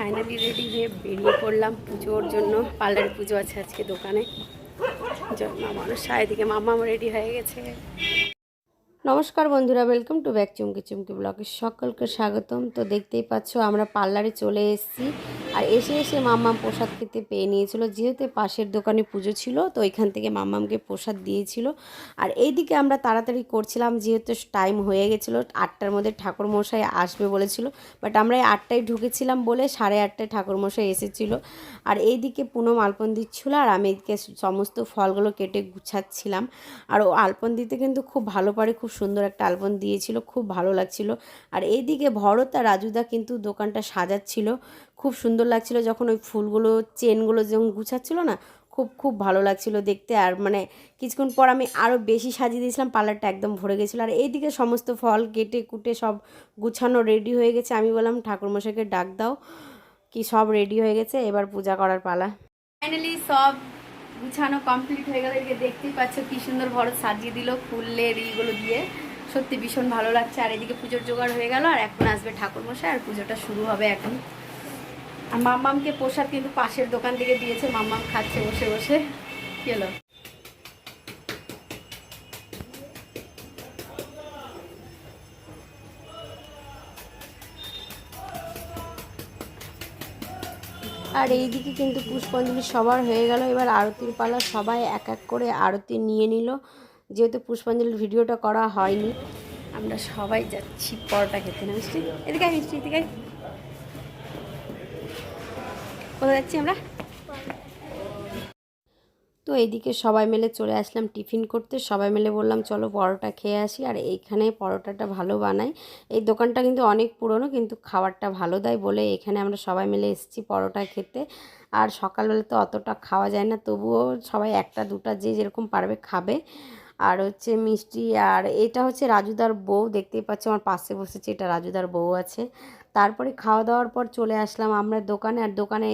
Finally ready হয়ে বেরিয়ে পড়লাম পুজোর জন্য। পার্লারে পুজো আছে আজকে দোকানে। জন্য মানুষ চারিদিকে মামা রেডি হয়ে গেছে। নমস্কার বন্ধুরা welcome to back Chumki Chumki ব্লগে সকলকে স্বাগতম। তো দেখতেই পাচ্ছ, আমরা পার্লারে চলে এসেছি আর এসে এসে মাম্মাম প্রসাদ খেতে পেয়ে নিয়েছিল। যেহেতু পাশের দোকানে পুজো ছিল, তো ওইখান থেকে মাম্মামকে প্রসাদ দিয়েছিল। আর এইদিকে আমরা তাড়াতাড়ি করছিলাম, যেহেতু টাইম হয়ে গেছিল, আটটার মধ্যে ঠাকুরমশাই আসবে বলেছিল। বাট আমরা এই আটটায় ঢুকেছিলাম বলে সাড়ে আটটায় ঠাকুরমশাই এসেছিল। আর এইদিকে পুনম আলপন দিচ্ছিল আর আমি এদিকে সমস্ত ফলগুলো কেটে গুছাচ্ছিলাম। আর ও আলপন দিতে কিন্তু খুব ভালো পারে খুব সুন্দর একটা আলপন দিয়েছিল, খুব ভালো লাগছিল। আর এইদিকে ভরত আর রাজুদা কিন্তু দোকানটা সাজাচ্ছিল। খুব সুন্দর লাগছিল যখন ওই ফুলগুলো, চেনগুলো যখন গুছাচ্ছিল না, খুব খুব ভালো লাগছিল দেখতে। আর মানে কিছুক্ষণ পর আমি আরও বেশি সাজিয়ে দিয়েছিলাম, পার্লারটা একদম ভরে গেছিল। আর এইদিকে সমস্ত ফল কেটে কুটে সব গুছানো রেডি হয়ে গেছে। আমি বললাম, ঠাকুরমশাইকে ডাক দাও, কি সব রেডি হয়ে গেছে, এবার পূজা করার পালা। ফাইনালি সব গুছানো কমপ্লিট হয়ে গেল। এদিকে দেখতেই পাচ্ছ কি সুন্দর ভরত সাজিয়ে দিল ফুলের এইগুলো দিয়ে। সত্যি ভীষণ ভালো লাগছে। আর এদিকে পুজোর জোগাড় হয়ে গেল, আর এখন আসবে ঠাকুরমশাই, আর পুজোটা শুরু হবে এখন। আর মাম্মামকে প্রসাদ কিন্তু পাশের দোকান থেকে দিয়েছে, মাম্মাম খাচ্ছে বসে বসে। কি হলো এই দিকে কিন্তু পুষ্পাঞ্জলি সবার হয়ে গেল। এবার আরতির পালা সবাই এক এক করে আরতি নিয়ে নিল। যেহেতু পুষ্পাঞ্জলির ভিডিওটা করা হয়নি, আমরা সবাই যাচ্ছি পরোটা খেতে। না মিষ্টি? এদিকে মিষ্টি, এদিকে কোথায় যাচ্ছি আমরা? তো এদিকে সবাই মিলে চলে আসলাম টিফিন করতে। সবাই মিলে বললাম, চলো পরোটা খেয়ে আসি। আর এইখানে পরোটাটা ভালো বানাই। এই দোকানটা কিন্তু অনেক পুরনো, কিন্তু খাবারটা ভালো দেয় বলে এখানে আমরা সবাই মিলে এসেছি পরোটা খেতে। আর সকালবেলা তো অতটা খাওয়া যায় না, তবুও সবাই একটা দুটা যে যেরকম পারবে খাবে। আর হচ্ছে মিষ্টি আর এটা হচ্ছে রাজুদার বউ, দেখতেই পাচ্ছ আমার পাশে বসেছে, এটা রাজুদার বউ আছে। তারপরে খাওয়া দাওয়ার পর চলে আসলাম আমরা দোকানে, আর দোকানে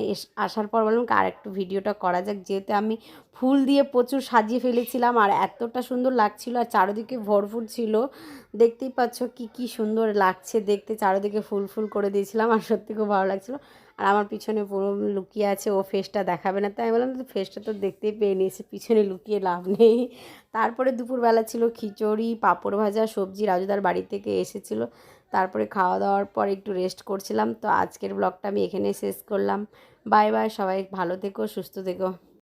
আসার পর বললাম আর একটু ভিডিওটা করা যাক, যেহেতু আমি ফুল দিয়ে প্রচুর সাজিয়ে ফেলেছিলাম, আর এতটা সুন্দর লাগছিল, আর চারিদিকে ভরপুর ছিল, দেখতেই পাচ্ছ কি কি সুন্দর লাগছে, দেখতে চারিদিকে ফুল ফুল করে দিয়েছিলাম, আর সত্যি খুব ভালো লাগছিল। আর আমার পিছনে পুরো লুকিয়ে আছে, ও ফেসটা দেখাবে না। তাই আমি বললাম ফেসটা তো দেখতেই পেয়ে নিয়েছে, পিছনে লুকিয়ে লাভ নেই। তারপরে দুপুরবেলা ছিল খিচুড়ি, পাঁপড় ভাজা, সবজি রাজুদার বাড়ি থেকে এসেছিল। তারপরে খাওয়া দাওয়ার পর একটু রেস্ট করছিলাম। তো আজকের ব্লগটা আমি এখানে শেষ করলাম। বাই বাই সবাই ভালো থেকো, সুস্থ থেকো।